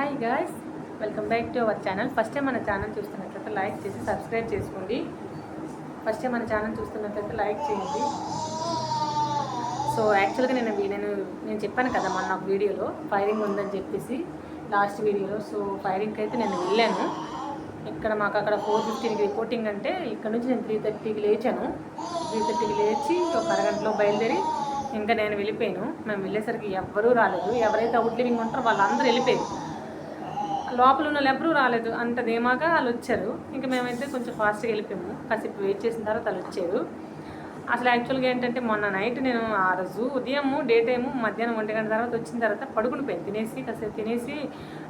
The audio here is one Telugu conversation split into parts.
Hi guys welcome back to our channel first time మన ఛానల్ చూస్తున్నట్లయితే లైక్ చేసి సబ్స్క్రైబ్ చేసుకోండి. ఫస్ట్ టైం మన ఛానల్ చూస్తున్నట్లయితే లైక్ చేయండి. సో యాక్చువల్గా నేను నేను నేను చెప్పాను కదా మొన్న ఒక వీడియోలో ఫైరింగ్ ఉందని చెప్పేసి లాస్ట్ వీడియోలో. సో ఫైరింగ్కి అయితే నేను వెళ్ళాను. ఇక్కడ మాకు అక్కడ ఫోర్ ఫిఫ్టీన్కి రిపోర్టింగ్ అంటే ఇక్కడ నుంచి నేను త్రీ థర్టీకి లేచాను. త్రీ థర్టీకి లేచి ఒక అరగంటలో బయలుదేరి ఇంకా నేను వెళ్ళిపోయాను. మేము వెళ్ళేసరికి ఎవ్వరూ రాలేదు. ఎవరైతే అవుట్ లివింగ్ ఉంటారో వాళ్ళందరూ వెళ్ళిపోయారు. లోపల ఉన్న ఎవరూ రాలేదు. అంత ధీమాగా వాళ్ళు వచ్చారు. ఇంకా మేమైతే కొంచెం ఫాస్ట్గా వెళ్ళిపోయాము. కాసేపు వెయిట్ చేసిన తర్వాత వాళ్ళు వచ్చారు. అసలు యాక్చువల్గా ఏంటంటే మొన్న నైట్ నేను ఆ రోజు ఉదయము డే టైము మధ్యాహ్నం ఒంటి గంట తర్వాత వచ్చిన తర్వాత పడుకుని పోయింది తినేసి కాసేపు తినేసి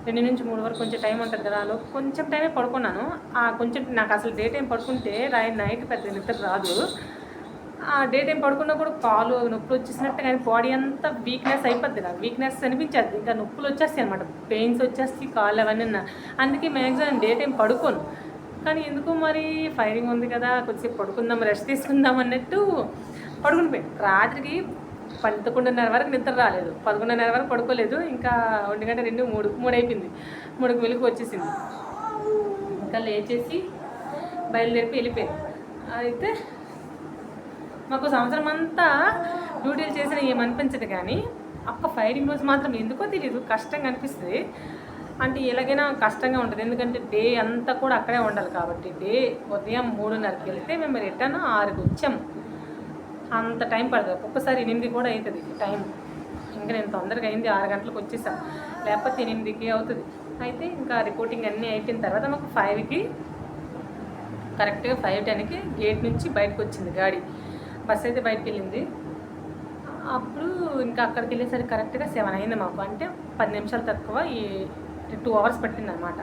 రెండు నుంచి మూడు వరకు కొంచెం టైం ఉంటుంది కదా అలా కొంచెం టైమే పడుకున్నాను. ఆ కొంచెం నాకు అసలు డే టైం పడుకుంటే రాయి నైట్ పెద్ద నిద్ర రాదు. ఆ డే టైం పడుకున్నప్పుడు కాలు నొప్పులు వచ్చేసినట్టు కానీ బాడీ అంతా వీక్నెస్ అయిపోద్ది నాకు. వీక్నెస్ అనిపించేది. ఇంకా నొప్పులు వచ్చేస్తాయి అనమాట పెయిన్స్ వచ్చేస్తాయి కాళ్ళు అవన్నీ అందుకే మ్యాక్సిమం డే టైం పడుకోను. కానీ ఎందుకు మరి ఫైరింగ్ ఉంది కదా కొద్దిసేపు పడుకుందాం రెస్ట్ తీసుకుందాం అన్నట్టు పడుకుని పోయి రాత్రికి పదకొండున్నర వరకు నిద్ర రాలేదు. పదకొండున్నర వరకు పడుకోలేదు. ఇంకా ఒంటి గంట రెండు మూడు మూడు అయిపోయింది. మూడుకు వెలుగు వచ్చేసింది. ఇంకా లేచేసి బయలుదేరిపి వెళ్ళిపోయాను. అయితే మాకు సంవత్సరం అంతా డ్యూటీలు చేసిన ఏమనిపించదు కానీ ఒక్క ఫైరింగ్ రోజు మాత్రం ఎందుకో తెలియదు కష్టంగా అనిపిస్తుంది. అంటే ఎలాగైనా కష్టంగా ఉంటుంది. ఎందుకంటే డే అంతా కూడా అక్కడే ఉండాలి కాబట్టి డే ఉదయం మూడున్నరకి వెళ్తే మేము రిటర్న్ ఆరుకి వచ్చాము అంత టైం పడుతుంది ఒక్కొక్కసారి ఎనిమిది కూడా అవుతుంది టైం. ఇంకా నేను తొందరగా అయింది ఆరు గంటలకు వచ్చేసాను లేకపోతే ఎనిమిదికి అవుతుంది. అయితే ఇంకా రిపోర్టింగ్ అన్నీ అయిపోయిన తర్వాత మాకు ఫైవ్కి కరెక్ట్గా ఫైవ్ టెన్కి గేట్ నుంచి బయటకు వచ్చింది గాడి. బస్ అయితే బయటకు వెళ్ళింది అప్పుడు ఇంకా అక్కడికి వెళ్ళేసరికి కరెక్ట్గా సెవెన్ అయింది మాకు. అంటే పది నిమిషాలు తక్కువ ఈ టూ అవర్స్ పట్టింది అనమాట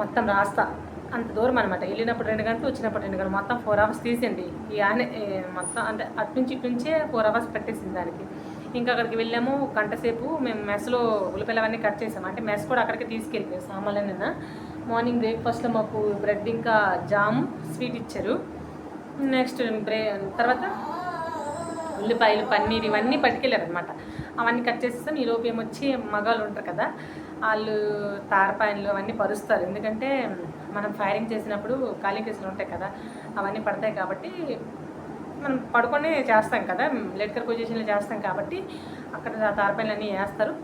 మొత్తం రాస్తా. అంత దూరం అనమాట. వెళ్ళినప్పుడు రెండు గంటలు వచ్చినప్పుడు రెండు గంటలు. మొత్తం ఫోర్ అవర్స్ తీసింది. ఈ ఆనే మొత్తం అంటే అటు నుంచి ఇటు నుంచే ఫోర్ అవర్స్ పెట్టేసింది దానికి. ఇంకా అక్కడికి వెళ్ళాము. గంట సేపు మేము మెస్లో ఉల్లిపాయలు అవన్నీ కట్ చేసాము. అంటే మెస్ కూడా అక్కడికి తీసుకెళ్ళిపోయాం నిన్న మార్నింగ్ బ్రేక్ఫాస్ట్లో మాకు బ్రెడ్ ఇంకా జామ్ స్వీట్ ఇచ్చారు. నెక్స్ట్ బ్రే తర్వాత ఉల్లిపాయలు పన్నీర్ ఇవన్నీ పట్టుకెళ్ళారనమాట అవన్నీ కట్ చేసేస్తాం ఈ లోపు ఏమొచ్చి మగాళ్ళు ఉంటారు కదా వాళ్ళు తారపాయలు అవన్నీ పరుస్తారు. ఎందుకంటే మనం ఫైరింగ్ చేసినప్పుడు ఖాళీ కేసులు ఉంటాయి కదా అవన్నీ పడతాయి కాబట్టి మనం పడుకొని చేస్తాం కదా లెక్కర్ పొజిషన్లో చేస్తాం కాబట్టి అక్కడ తారపాయలు అన్నీ వేస్తారు.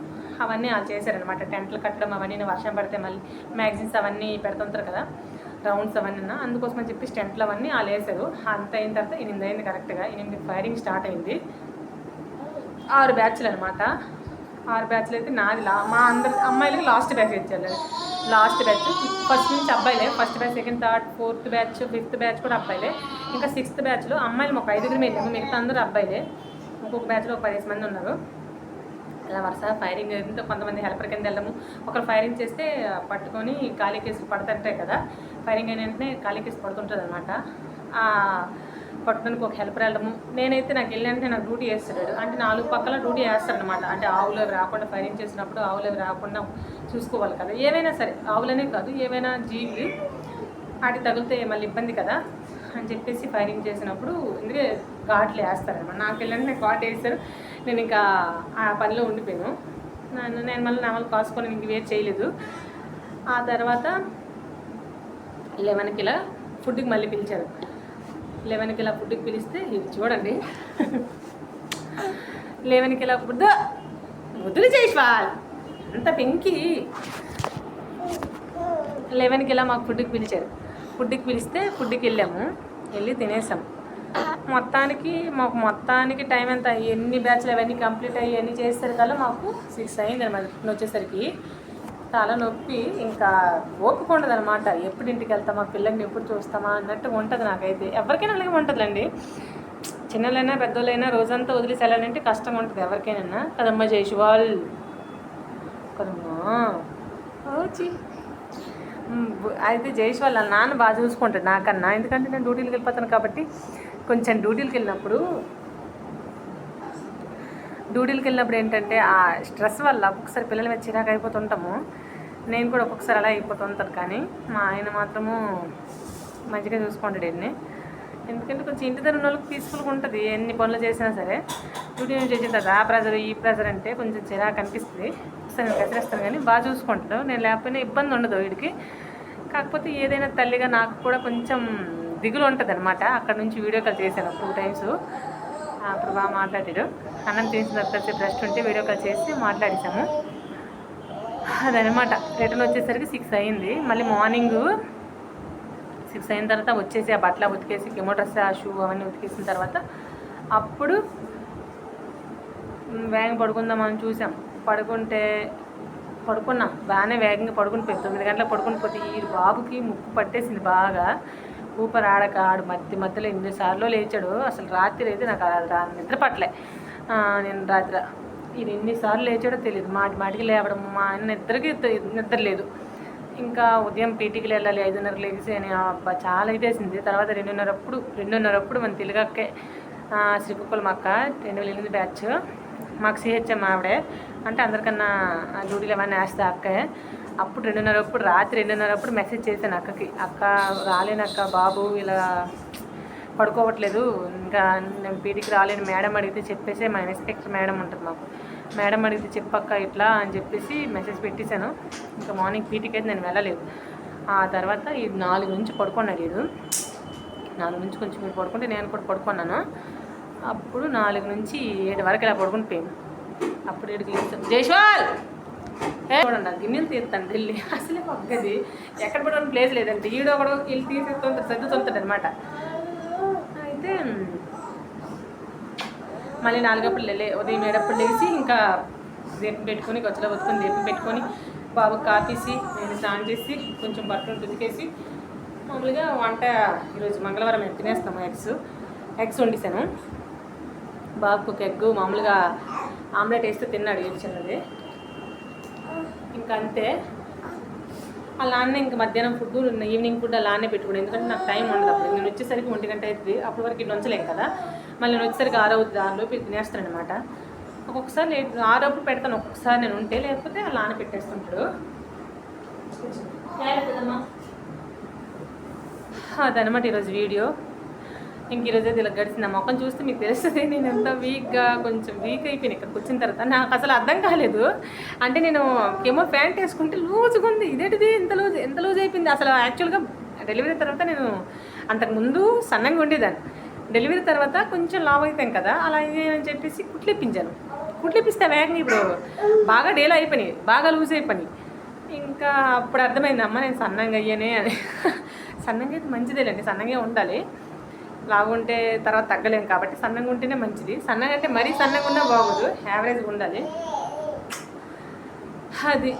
అవన్నీ వాళ్ళు చేశారనమాట టెంట్లు కట్టడం అవన్నీ వర్షం పడితే మళ్ళీ మ్యాగజైన్స్ అవన్నీ పెడుతుంటారు కదా. రౌండ్స్ అవన్నీ అందుకోసం అని చెప్పి స్టెంట్లు అవన్నీ వాళ్ళు వేసారు అంత అయిన తర్వాత ఎనిమిది అయింది కరెక్ట్గా ఎనిమిది ఫైరింగ్ స్టార్ట్ అయింది. ఆరు బ్యాచ్లు అనమాట ఆరు బ్యాచ్లు అయితే నాది లా మా అందరి అమ్మాయిలకి లాస్ట్ బ్యాచ్ ఇచ్చారు. లాస్ట్ బ్యాచ్ ఫస్ట్ నుంచి అబ్బాయిలే. First batch second third fourth batch fifth batch కూడా అబ్బాయిలే. ఇంకా సిక్స్త్ బ్యాచ్లో అమ్మాయిలు మాకు ఐదుగురు వెళ్ళాము మిగతా అందరూ అబ్బాయిలే. ఇంకొక బ్యాచ్లో ఒక పదిహేను మంది ఉన్నారు. అలా వరుస ఫైరింగ్ జరిగింది కొంతమంది హెల్పర్ కింద వెళ్ళము ఒకరు ఫైరింగ్ చేస్తే పట్టుకొని ఖాళీ కేసులు పడుతుంటాయి కదా. ఫైరింగ్ అయిన వెంటనే ఖాళీ కేసు పడుతుంటుంది అనమాట పట్టణానికి ఒక హెల్ప్ వెళ్ళడము. నేనైతే నాకు వెళ్ళాలంటే నాకు డ్యూటీ వేస్తాడు. అంటే నాలుగు పక్కల డ్యూటీ వేస్తాడనమాట అంటే ఆవులు అవి రాకుండా ఫైరింగ్ చేసినప్పుడు ఆవులు అవి రాకుండా చూసుకోవాలి కదా. ఏవైనా సరే ఆవులనే కాదు ఏవైనా జీవి వాటి తగిలితే మళ్ళీ ఇబ్బంది కదా అని చెప్పేసి ఫైరింగ్ చేసినప్పుడు ఎందుకే ఘాట్లు వేస్తారనమాట నాకు వెళ్ళండి నాకు ఘాట్ వేస్తారు. నేను ఇంకా ఆ పనిలో ఉండిపోయాను. నన్ను నేను మళ్ళీ నా వాళ్ళు కాసుకొని ఇంక వేరు చేయలేదు. ఆ తర్వాత లెవెన్కి ఇలా ఫుడ్కి మళ్ళీ పిలిచారు. లెవెన్కి ఇలా ఫుడ్కి పిలిస్తే ఇది చూడండి. లెవెన్కి ఇలా ఫుడ్ వదులు చేసివాల్ అంత పెంకి. లెవెన్కి ఇలా మాకు ఫుడ్కి పిలిచారు. ఫుడ్కి పిలిస్తే ఫుడ్కి వెళ్ళాము. వెళ్ళి తినేసాం. మొత్తానికి మాకు మొత్తానికి టైం ఎంత? ఎన్ని బ్యాచ్లు అవన్నీ కంప్లీట్ అయ్యి అన్నీ చేసేసరికల్లా మాకు సిక్స్ అయింది అనమాట వచ్చేసరికి తలనొప్పి ఇంకా ఓపిక అనమాట ఎప్పుడు ఇంటికి వెళ్తామా పిల్లల్ని ఎప్పుడు చూస్తామా అన్నట్టు ఉంటుంది నాకైతే. ఎవరికైనా అలాగే ఉంటుందండి చిన్నలైనా పెద్దోళ్ళైనా రోజంతా వదిలేసి వెళ్ళాలంటే కష్టంగా ఉంటుంది ఎవరికైనా. కదమ్మా చేసి వాళ్ళు కదమ్మా ఓచి అయితే జయేష్ వాళ్ళ నాన్న బాగా చూసుకుంటాడు నాకన్నా. ఎందుకంటే నేను డ్యూటీలకు వెళ్ళిపోతాను కాబట్టి కొంచెం డ్యూటీలకు వెళ్ళినప్పుడు డ్యూటీలకు వెళ్ళినప్పుడు ఏంటంటే ఆ స్ట్రెస్ వల్ల ఒక్కొక్కసారి పిల్లలు మీద చిరాకు అయిపోతుంటాము నేను కూడా ఒక్కొక్కసారి అలా అయిపోతుంటాను కానీ మా ఆయన మాత్రము మంచిగా చూసుకుంటాడు ఎన్ని ఎందుకంటే కొంచెం ఇంటి దగ్గర ఉన్న వాళ్ళకి పీస్ఫుల్గా ఉంటుంది ఎన్ని పనులు చేసినా సరే. డ్యూటీ నుంచి చేసిన తర్వాత ఆ ప్రెజర్ ఈ ప్రెజర్ అంటే కొంచెం చిరాకు అనిపిస్తుంది. ఒకసారి నేను కసిరేస్తాను కానీ బాగా చూసుకుంటాడు. నేను లేకపోయినా ఇబ్బంది ఉండదు వీడికి. కాకపోతే ఏదైనా తల్లిగా నాకు కూడా కొంచెం దిగులు ఉంటుంది అనమాట అక్కడ నుంచి వీడియో కాల్ చేశాను టూ టైమ్స్. అప్పుడు బాగా మాట్లాడాడు. అన్నం తీసిన తర్వాత రెస్ట్ ఉంటే వీడియో కాల్ చేసి మాట్లాడేసాము అదనమాట. రిటర్న్ వచ్చేసరికి సిక్స్ అయింది. మళ్ళీ మార్నింగ్ సిక్స్ అయిన తర్వాత వచ్చేసి ఆ బట్టలు ఉతికేసి కెమో డ్రెస్ ఆ షూ అవన్నీ ఉతికేసిన తర్వాత అప్పుడు వేగం వేగంగా పడుకుందామని చూసాం. పడుకుంటే పడుకున్నాం. బాగానే వేగంగా పడుకుని పోయి తొమ్మిది గంటలకు పడుకుని పోతే ఈ బాబుకి ముక్కు పట్టేసింది బాగా. ఊపర్ ఆడక ఆడు మధ్య మధ్యలో ఎన్నిసార్లు లేచాడు. అసలు రాత్రి అయితే నాకు రా- నిద్ర పట్టలే. నేను రాత్రి ఇది ఎన్నిసార్లు లేచాడో తెలియదు మాటి మాటికి లేవడం మా ఆయన నిద్రకి నిద్ర లేదు. ఇంకా ఉదయం పీటీకి వెళ్ళాలి ఐదున్నర లేచి అని అబ్బా చాలా ఇదేసింది. తర్వాత రెండున్నర అప్పుడు రెండున్నర అప్పుడు మన తెలుగక్కే శ్రీకుక్కలం అక్క రెండు వేల ఎనిమిది బ్యాచ్ మాకు సిహెచ్ఎం ఆవిడే. అంటే అందరికన్నా డ్యూటీలు ఏమైనా వేస్తే అక్కే. అప్పుడు రెండున్నర అప్పుడు రాత్రి రెండున్నర అప్పుడు మెసేజ్ చేశాను అక్కకి. అక్క రాలేనక్క బాబు ఇలా పడుకోవట్లేదు. ఇంకా నేను పీటీకి రాలేను. మేడం అడిగితే చెప్పేసి మా ఇన్స్పెక్టర్ మేడం ఉంటుంది మాకు. మేడం అడిగితే చెప్పక్క ఇట్లా అని చెప్పేసి మెసేజ్ పెట్టేశాను. ఇంకా మార్నింగ్ పీటీకి అయితే నేను వెళ్ళలేదు. ఆ తర్వాత ఈ నాలుగు నుంచి పడుకున్నాడు వీడు నాలుగు నుంచి కొంచెం మీరు పడుకుంటే నేను కూడా పడుకున్నాను. అప్పుడు నాలుగు నుంచి ఏడు వరకు ఇలా పడుకుని పోయాము అప్పుడు ఏడుకు లేచాను. జైశ్వాల్ చూడండి గిన్నెలు తీస్తాను ఢిల్లీ. అసలే పక్కది ఎక్కడ పడడానికి ప్లేస్ లేదంటే ఈడో ఒకడు వీళ్ళు తీసేస్తుంటారు సర్దుతుంటాడు అనమాట మళ్ళీ నాలుగప్పుడు లే ఉదయం ఏడప్పుడు లేచి ఇంకా దీపం పెట్టుకొని గొచ్చలో బతుకొని దీపం పెట్టుకొని బాబు కాపేసి నేను స్నానం చేసి కొంచెం బట్టలు ఉతికేసి మామూలుగా వంట ఈరోజు మంగళవారం మేము తినేస్తాము ఎగ్స్. ఎగ్స్ వండిసాను. బాబుకు ఒక ఎగ్ మామూలుగా ఆమ్లెట్ వేస్తే తిన్నాడు ఏది చిన్నది ఇంకా అంతే. అలానే ఇంక మధ్యాహ్నం ఫుడ్ ఈవినింగ్ ఫుడ్ అలానే పెట్టుకుని ఎందుకంటే నాకు టైం ఉండదు అప్పుడు. నేను వచ్చేసరికి ఒంటి గంట అవుతుంది అప్పటి వరకు ఇటు ఉంచలేం కదా. మళ్ళీ నేను వచ్చేసరికి ఆరో అవుతుంది ఆరులోపు తినేస్తాను అనమాట ఒక్కొక్కసారి లేట్ ఆరోపు పెడతాను. ఒక్కొక్కసారి నేను ఉంటే లేకపోతే అలానే పెట్టేస్తుంటాడు. అదనమాట ఈరోజు వీడియో. ఇంక ఈరోజు అయితే ఇలా గడిచింది మొఖం చూస్తే మీకు తెలుస్తుంది నేను ఎంత వీక్గా కొంచెం వీక్ అయిపోయిన ఇక్కడికి వచ్చిన తర్వాత. నాకు అసలు అర్థం కాలేదు. అంటే నేను ఏమో ప్యాంట్ వేసుకుంటే లూజ్గా ఉంది. ఇదేంటిది? ఎంత లూజ్ ఎంత లూజ్ అయిపోయింది? అసలు యాక్చువల్గా డెలివరీ తర్వాత నేను అంతకుముందు సన్నంగా ఉండేదాన్ని. డెలివరీ తర్వాత కొంచెం లావ్ అవుతాం కదా అలా అని చెప్పేసి కుట్లిప్పించాను కుట్లిప్పిస్తే వేగంగా ఇప్పుడు బాగా డేలో అయిపోయినాయి బాగా లూజ్ అయిపోయినాయి. ఇంకా అప్పుడు అర్థమైంది అమ్మ నేను సన్నంగా అయ్యానే అని. సన్నంగా అయితే మంచిదేలేండి సన్నంగా ఉండాలి. లాగుంటే తర్వాత తగ్గలేము కాబట్టి సన్నగా ఉంటేనే మంచిది. సన్నగా అంటే మరీ సన్నగా ఉన్నా బాగోదు. యావరేజ్గా ఉండాలి. అది.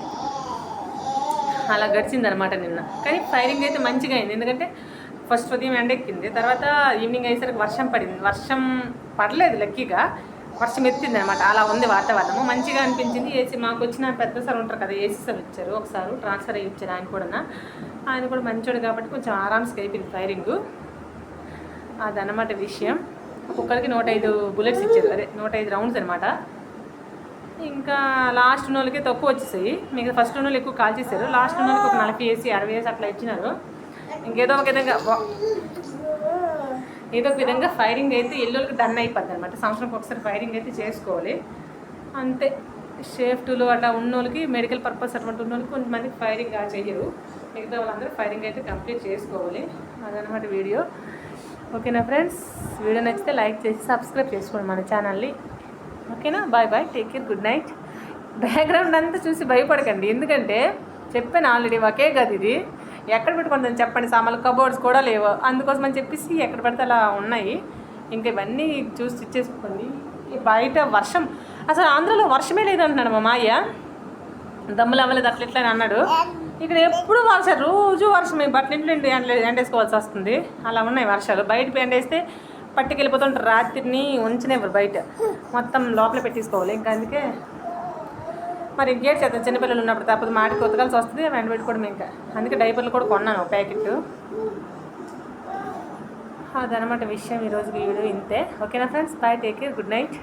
అలా గడిచింది అనమాట నిన్న. కానీ ఫైరింగ్ అయితే మంచిగా అయింది. ఎందుకంటే ఫస్ట్ ఉదయం ఎండెక్కింది తర్వాత ఈవినింగ్ అయ్యేసరికి వర్షం పడింది. వర్షం పడలేదు లక్కీగా. వర్షం ఎత్తింది అనమాట అలా ఉంది వాతావరణము. మంచిగా అనిపించింది. ఏసీ మాకు వచ్చిన పెద్ద సార్ ఉంటారు కదా ఏసీ సార్ ఇచ్చారు ఒకసారి ట్రాన్స్ఫర్ అయ్యి ఇచ్చారు ఆయన కూడా ఆయన కూడా మంచోడు కాబట్టి కొంచెం ఆరామ్స్గా అయిపోయింది ఫైరింగ్ అదనమాట విషయం. ఒక్కొక్కరికి నూట ఐదు బుల్లెట్స్ ఇచ్చారు. అదే నూట ఐదు రౌండ్స్ అనమాట ఇంకా లాస్ట్ ఉన్న వాళ్ళకి తక్కువ వచ్చేసాయి. మీకు ఫస్ట్ వాళ్ళు ఎక్కువ కాల్ చేశారు. లాస్ట్ వాళ్ళకి ఒక నలభై వేసి అరవై వేసి అట్లా ఇచ్చినారు. ఇంకేదో ఒక విధంగా ఏదో ఒక విధంగా ఫైరింగ్ అయితే ఎల్లులకి డన్ అయిపోద్ది అనమాట సంవత్సరంకి ఒకసారి ఫైరింగ్ అయితే చేసుకోవాలి. అంతే. షేఫ్టులు అట్లా ఉన్న వాళ్ళకి మెడికల్ పర్పస్ అటువంటి ఉన్న వాళ్ళకి కొంతమంది ఫైరింగ్ చేయరు మిగతా వాళ్ళందరూ ఫైరింగ్ అయితే కంప్లీట్ చేసుకోవాలి. అదనమాట వీడియో. ఓకేనా ఫ్రెండ్స్? వీడియో నచ్చితే లైక్ చేసి సబ్స్క్రైబ్ చేసుకోండి మన ఛానల్ని. ఓకేనా? Bye bye take care good night. Background అంతా చూసి భయపడకండి. ఎందుకంటే చెప్పాను ఆల్రెడీ ఒకే గది ఇది. ఎక్కడ పెట్టుకుంటుందని చెప్పండి సామాన్లు? కబోర్డ్స్ కూడా లేవు. అందుకోసం అని చెప్పేసి ఎక్కడ పడితే అలా ఉన్నాయి. ఇంకా ఇవన్నీ చూసి ఇచ్చేసుకోండి. బయట వర్షం. అసలు ఆంధ్రలో వర్షమే లేదంటున్నాడు మా మాయ దమ్ములు అవ్వలేదు అట్లా ఇట్లా అని అన్నాడు. ఇక్కడ ఎప్పుడు వర్షం రోజు వర్షం. బట్టలు ఇంట్లో ఎండ ఎండేసుకోవాల్సి వస్తుంది. అలా ఉన్నాయి వర్షాలు. బయట ఎండేస్తే పట్టుకెళ్ళిపోతుంటారు రాత్రిని ఉంచనివ్వరు బయట. మొత్తం లోపల పెట్టేసుకోవాలి. ఇంకా అందుకే మరి గేట్ చేద్దాం. చిన్నపిల్లలు ఉన్నప్పుడు తప్పదు. మాటికి ఉతకాల్సి వస్తుంది. వెంట పెట్టుకోవడం ఇంకా. అందుకే డైపర్లు కూడా కొన్నాను ఒక ప్యాకెట్. అదనమాట విషయం. ఈరోజు వీడియో ఇంతే. ఓకేనా friends? Bye take care. Good night.